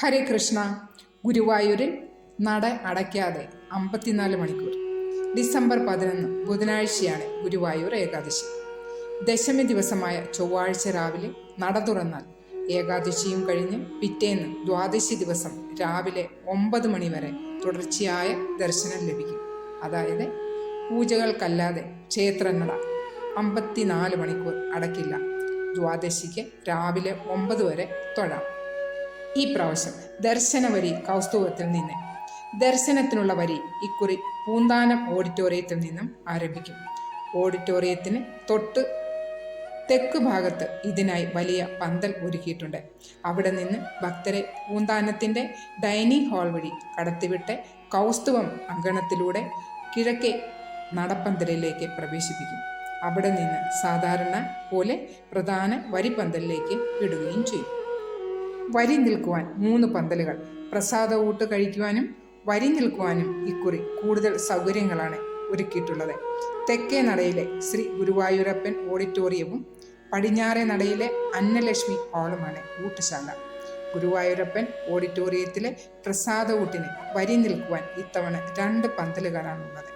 ഹരേ കൃഷ്ണ. ഗുരുവായൂരിൽ നട അടയ്ക്കാതെ അമ്പത്തിനാല് മണിക്കൂർ. ഡിസംബർ പതിനൊന്ന് ബുധനാഴ്ചയാണ് ഗുരുവായൂർ ഏകാദശി. ദശമി ദിവസമായ ചൊവ്വാഴ്ച രാവിലെ നട തുറന്നാൽ ഏകാദശിയും കഴിഞ്ഞ് പിറ്റേന്ന് ദ്വാദശി ദിവസം രാവിലെ ഒമ്പത് മണി വരെ തുടർച്ചയായ ദർശനം ലഭിക്കും. അതായത് പൂജകൾക്കല്ലാതെ ക്ഷേത്രനട അമ്പത്തിനാല് മണിക്കൂർ അടക്കില്ല. ദ്വാദശിക്ക് രാവിലെ ഒമ്പത് വരെ തൊഴാം. ഈ പ്രാവശ്യം ദർശന വരി കൗസ്തുഭത്തിൽ നിന്ന്. ദർശനത്തിനുള്ള വരി ഇക്കുറി പൂന്താനം ഓഡിറ്റോറിയത്തിൽ നിന്നും ആരംഭിക്കും. ഓഡിറ്റോറിയത്തിന് തൊട്ട് തെക്ക് ഭാഗത്ത് ഇതിനായി വലിയ പന്തൽ ഒരുക്കിയിട്ടുണ്ട്. അവിടെ നിന്ന് ഭക്തരെ പൂന്താനത്തിന്റെ ഡൈനിങ് ഹാൾ വഴി കടത്തിവിട്ട് കൗസ്തുവം അങ്കണത്തിലൂടെ കിഴക്കേ നടപ്പന്തലിലേക്ക് പ്രവേശിപ്പിക്കും. അവിടെ നിന്ന് സാധാരണ പോലെ പ്രധാന വരിപ്പന്തലിലേക്ക് വിടുകയും ചെയ്യും. വരി നിൽക്കുവാൻ മൂന്ന് പന്തലുകൾ. പ്രസാദ ഊട്ട് കഴിക്കുവാനും വരി നിൽക്കുവാനും ഇക്കുറി കൂടുതൽ സൗകര്യങ്ങളാണ് ഒരുക്കിയിട്ടുള്ളത്. തെക്കേ നടയിലെ ശ്രീ ഗുരുവായൂരപ്പൻ ഓഡിറ്റോറിയവും പടിഞ്ഞാറേ നടയിലെ അന്നലക്ഷ്മി ഹാളുമാണ് ഊട്ടുശാല. ഗുരുവായൂരപ്പൻ ഓഡിറ്റോറിയത്തിലെ പ്രസാദ ഊട്ടിന് വരി നിൽക്കുവാൻ ഇത്തവണ രണ്ട് പന്തലുകളാണുള്ളത്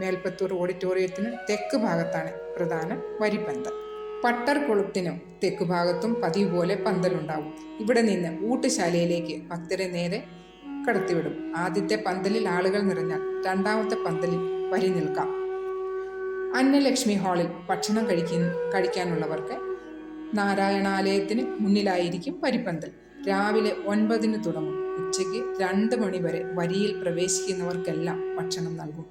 മേൽപ്പത്തൂർ ഓഡിറ്റോറിയത്തിന് തെക്ക് ഭാഗത്താണ് പ്രധാന വരിപ്പന്തൽ പട്ടർകുളത്തിനും തെക്ക് ഭാഗത്തും പതിവ് പോലെ പന്തലുണ്ടാവും. ഇവിടെ നിന്ന് ഊട്ടുശാലയിലേക്ക് ഭക്തരെ നേരെ കടത്തിവിടും. ആദ്യത്തെ പന്തലിൽ ആളുകൾ നിറഞ്ഞാൽ രണ്ടാമത്തെ പന്തലിൽ വരി നിൽക്കാം. അന്നലക്ഷ്മി ഹാളിൽ ഭക്ഷണം കഴിക്കുന്ന കഴിക്കാനുള്ളവർക്ക് നാരായണാലയത്തിന് മുന്നിലായിരിക്കും വരിപ്പന്തൽ രാവിലെ ഒൻപതിന് തുടങ്ങും. ഉച്ചയ്ക്ക് രണ്ട് മണിവരെ വരിയിൽ പ്രവേശിക്കുന്നവർക്കെല്ലാം ഭക്ഷണം നൽകും.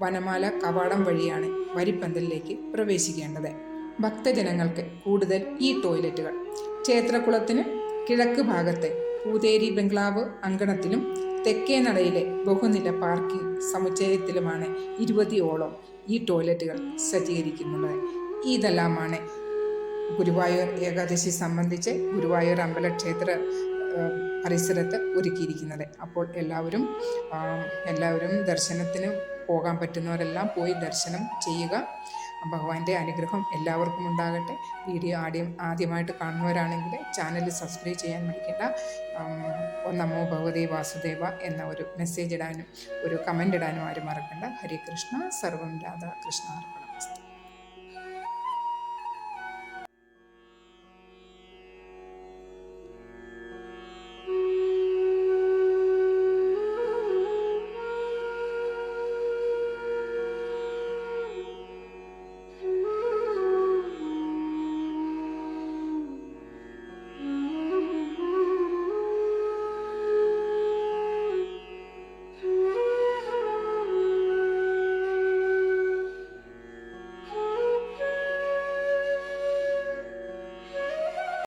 വനമാല കവാടം വഴിയാണ് വരിപ്പന്തലിലേക്ക് പ്രവേശിക്കേണ്ടത്. ഭക്തജനങ്ങൾക്ക് കൂടുതൽ ഈ ടോയ്ലറ്റുകൾ. ക്ഷേത്രകുളത്തിന് കിഴക്ക് ഭാഗത്തെ പൂതേരി ബംഗ്ലാവ് അങ്കണത്തിലും തെക്കേ നടയിലെ ബഹുനില പാർക്കിംഗ് സമുച്ചയത്തിലുമാണ് ഇരുപതിയോളം ഈ ടോയ്ലറ്റുകൾ സജ്ജീകരിക്കുന്നത്. ഇതെല്ലാമാണ് ഗുരുവായൂർ ഏകാദശി സംബന്ധിച്ച് ഗുരുവായൂർ അമ്പലക്ഷേത്ര പരിസരത്ത് ഒരുക്കിയിരിക്കുന്നത്. അപ്പോൾ എല്ലാവരും എല്ലാവരും ദർശനത്തിന് പോകാൻ പറ്റുന്നവരെല്ലാം പോയി ദർശനം ചെയ്യുക. ഭഗവാന്റെ അനുഗ്രഹം എല്ലാവർക്കും ഉണ്ടാകട്ടെ. വീഡിയോ ആദ്യം ആദ്യമായിട്ട് കാണുന്നവരാണെങ്കിൽ ചാനൽ സബ്സ്ക്രൈബ് ചെയ്യാൻ മടിക്കേണ്ട. നമോ ഭഗവതി വാസുദേവ എന്ന ഒരു മെസ്സേജ് ഇടാനും ഒരു കമന്റ് ഇടാനും ആരും മറക്കണ്ട. ഹരേ കൃഷ്ണ. സർവം രാധാ